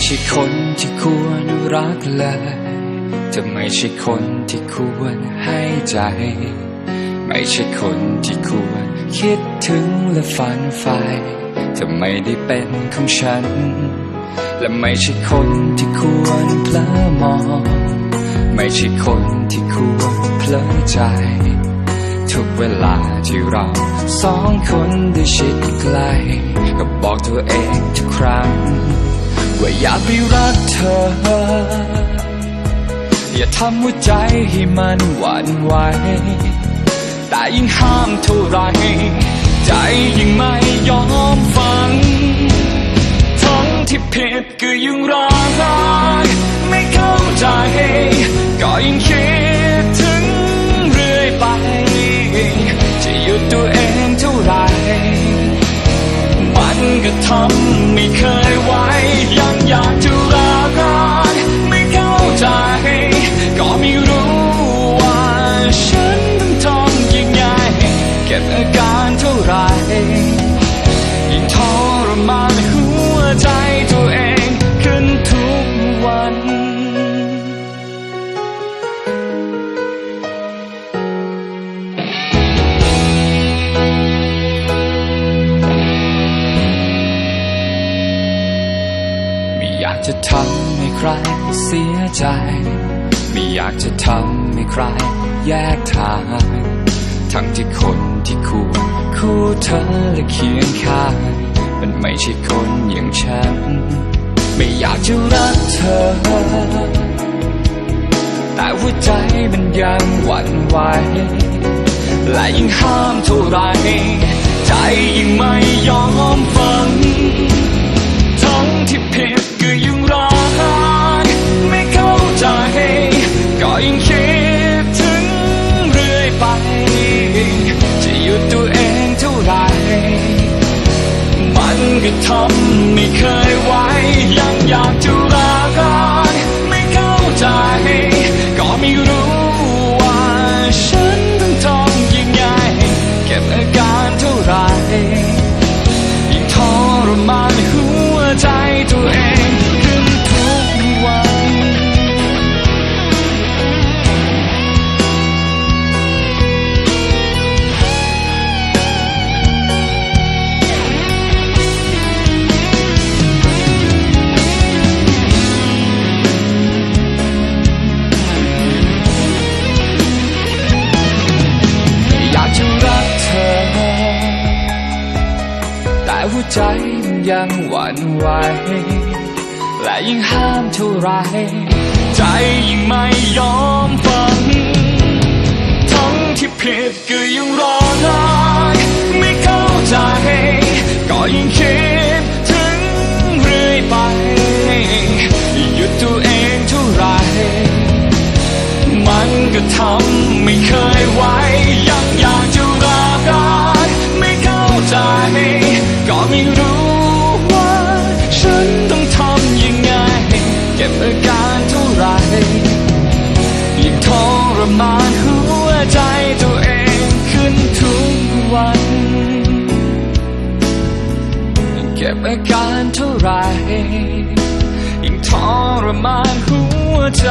ไม่ใช่คนที่ควรรักเลยจะไม่ใช่คนที่ควรให้ใจ ไม่ใช่คนที่ควรคิดถึงและฝันใฝ่จะไม่ได้เป็นของฉัน และไม่ใช่คนที่ควรเพลอมอง ไม่ใช่คนที่ควรเพลอใจ ทุกเวลาที่เราสองคนได้ชิดใกล้ก็บอกตัวเองทุกครั้ง ว่าอยากไปรักเธอ อย่าทำหัวใจให้มันหวั่นไหวแต่ยิ่งห้ามเท่าไร ใจยิ่งไม่ยอมฟังทั้งที่ผิดก็ยังรัก จะทำให้ใครเสียใจ ไม่อยากจะทำให้ใครแยกทาง ทั้งที่คนที่คู่คู่เธอและเคียงข้าง มันไม่ใช่คนอย่างฉัน ไม่อยากจะรักเธอ แต่หัวใจมันยังหวั่นไหว และยิ่งห้ามเท่าไร ใจยิ่งไม่ยอมฟังทั้ง ใจมันยังหวั่นไหวและยิ่งห้ามเท่าไร ใจยิ่งไม่ยอมฟัง ทั้งที่ผิดก็ยังรอไห้ไม่เข้าใจ ก็ยิ่งคิดถึงเรื่อยไป หยุดตัวเองเท่าไร มันก็ทำไม่เคยไหวยังอยากจะรักไม่เข้าใจ รู้ว่าฉันต้องทำยังไง เก็บอาการเท่าไรยิ่งทรมานหัวใจตัวเองขึ้นทุกวัน เก็บอาการเท่าไรยิ่งทรมานหัวใจ